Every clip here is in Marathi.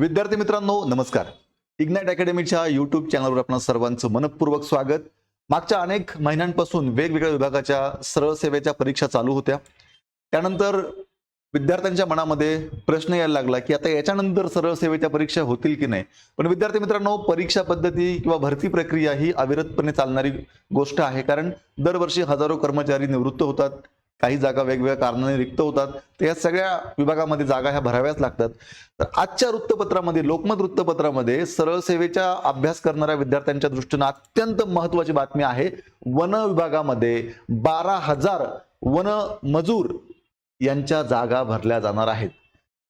विद्यार्थी मित्रांनो नमस्कार. इग्नाइट अकॅडमीच्या युट्यूब चॅनलवर आपण सर्वांचं मनपूर्वक स्वागत. मागच्या अनेक महिन्यांपासून वेगवेगळ्या विभागाच्या सरळ सेवेच्या परीक्षा चालू होत्या. त्यानंतर विद्यार्थ्यांच्या मनामध्ये प्रश्न यायला लागला की आता याच्यानंतर सरळ सेवेच्या परीक्षा होतील की नाही? पण विद्यार्थी मित्रांनो परीक्षा पद्धती किंवा भरती प्रक्रिया ही अविरतपणे चालणारी गोष्ट आहे. कारण दरवर्षी हजारो कर्मचारी निवृत्त होतात. काही जागा वेगवेगळ्या कारणाने रिक्त होतात. तर या सगळ्या विभागामध्ये जागा ह्या भराव्याच लागतात. तर आजच्या वृत्तपत्रामध्ये लोकमत वृत्तपत्रामध्ये सरळ सेवेचा अभ्यास करणाऱ्या विद्यार्थ्यांच्या दृष्टीनं अत्यंत महत्वाची बातमी आहे. वन विभागामध्ये बारा हजार वन मजूर यांच्या जागा भरल्या जाणार आहेत.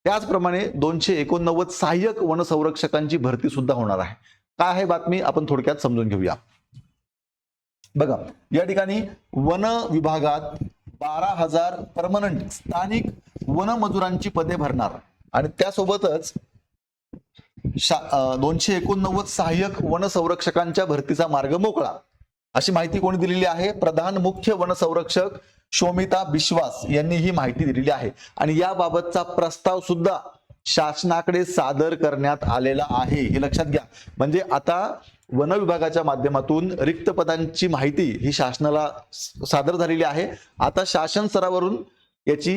त्याचप्रमाणे दोनशे एकोणनव्वद सहाय्यक वन संरक्षकांची भरती सुद्धा होणार आहे. काय आहे बातमी? आपण थोडक्यात समजून घेऊया. बघा या ठिकाणी वन विभागात बारा हजार परमनंट स्थानिक वनमजुरांची पदे भरणार. आणि त्यासोबतच शा- दोनशे एकोणनव्वद सहाय्यक वन संरक्षकांच्या भरतीचा मार्ग मोकळा. अशी माहिती कोणी दिलेली आहे? प्रधान मुख्य वन संरक्षक शोमिता बिश्वास यांनी ही माहिती दिलेली आहे. आणि याबाबतचा प्रस्ताव सुद्धा शासनाकडे सादर करण्यात आलेला आहे. हे लक्षात घ्या. म्हणजे आता वन विभागाच्या माध्यमातून रिक्त पदांची माहिती ही शासनाला सादर झालेली आहे. आता शासन स्तरावरून याची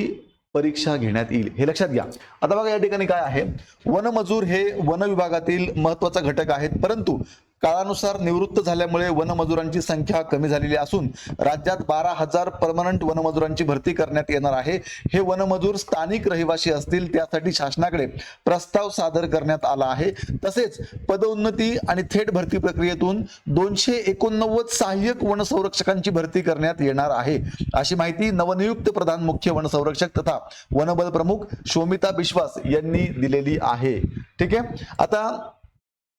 परीक्षा घेण्यात येईल हे लक्षात घ्या. आता बघा या ठिकाणी काय आहे. वनमजूर हे वन विभागातील महत्त्वाचा घटक आहेत परंतु काळानुसार निवृत्त झाल्यामुळे वनमजुरांची संख्या कमी झालेली असून राज्यात बारा हजार परमनंट वनमजुरांची भरती करण्यात येणार आहे. हे वनमजूर स्थानिक रहिवासी असतील त्यासाठी शासनाकडे प्रस्ताव सादर करण्यात आला आहे. तसेच पदोन्नती आणि थेट भरती प्रक्रियेतून दोनशे एकोणनव्वद सहाय्यक वनसंरक्षकांची भरती करण्यात येणार आहे. अशी माहिती नवनियुक्त प्रधान मुख्य वनसंरक्षक तथा वनबल प्रमुख शोमिता बिश्वास यांनी दिलेली आहे. ठीक आहे? आता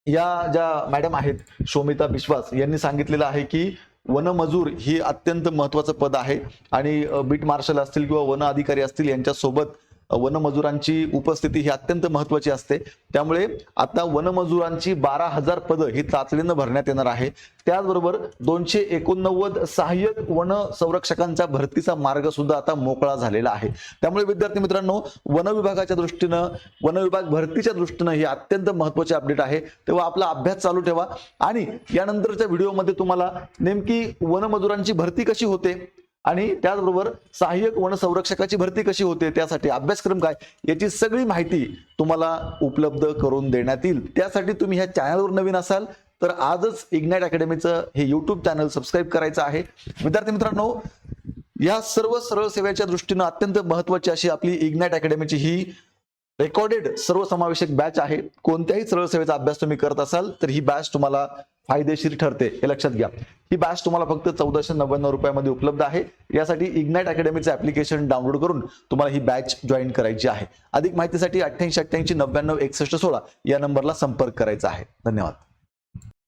या ज्या मॅडम आहेत शोमिता विश्वास यांनी सांगितलेलं आहे की वनमजूर ही अत्यंत महत्वाचं पद आहे. आणि बीट मार्शल असतील किंवा वन अधिकारी असतील यांच्यासोबत वनमजुरांची उपस्थिती ही अत्यंत महत्वाची असते. त्यामुळे आता वनमजुरांची बारा हजार पदं ही तातडीनं भरण्यात येणार आहे. त्याचबरोबर दोनशे एकोणनव्वद सहाय्यक वन संरक्षकांचा भरतीचा मार्ग सुद्धा आता मोकळा झालेला आहे. त्यामुळे विद्यार्थी मित्रांनो वन विभागाच्या दृष्टीनं वन विभाग भरतीच्या दृष्टीनं ही अत्यंत महत्वाची अपडेट आहे. तेव्हा आपला अभ्यास चालू ठेवा. आणि यानंतरच्या व्हिडिओमध्ये तुम्हाला नेमकी वनमजुरांची भरती कशी होते आणि त्याचबरोबर सहाय्यक वन संरक्षकाची भरती कशी होते त्यासाठी अभ्यासक्रम काय याची सगळी माहिती तुम्हाला उपलब्ध करून देण्यात येईल. त्यासाठी तुम्ही ह्या चॅनलवर नवीन असाल तर आजच इग्नाइट अकॅडमीचं हे युट्यूब चॅनल सबस्क्राईब करायचं आहे. विद्यार्थी मित्रांनो या सर्व सरळ सेवेच्या दृष्टीनं अत्यंत महत्वाची अशी आपली इग्नाइट अकॅडमीची ही रेकॉर्डेड सर्वसमावेशक बॅच आहे. कोणत्याही सरळ सेवेचा अभ्यास तुम्ही करत असाल तर ही बॅच तुम्हाला फायदेशीर ठरते हे लक्षात घ्या. ही बॅच तुम्हाला फक्त चौदाशे नव्याण्णव रुपयामध्ये उपलब्ध आहे. यासाठी इग्नाइट अकॅडमीचं ऍप्लिकेशन डाउनलोड करून तुम्हाला ही बॅच जॉईन करायची आहे. अधिक माहितीसाठी अठ्ठ्याऐंशी अठ्ठ्याऐंशी नव्याण्णव एकसष्ट सोळा या नंबरला संपर्क करायचा आहे. धन्यवाद.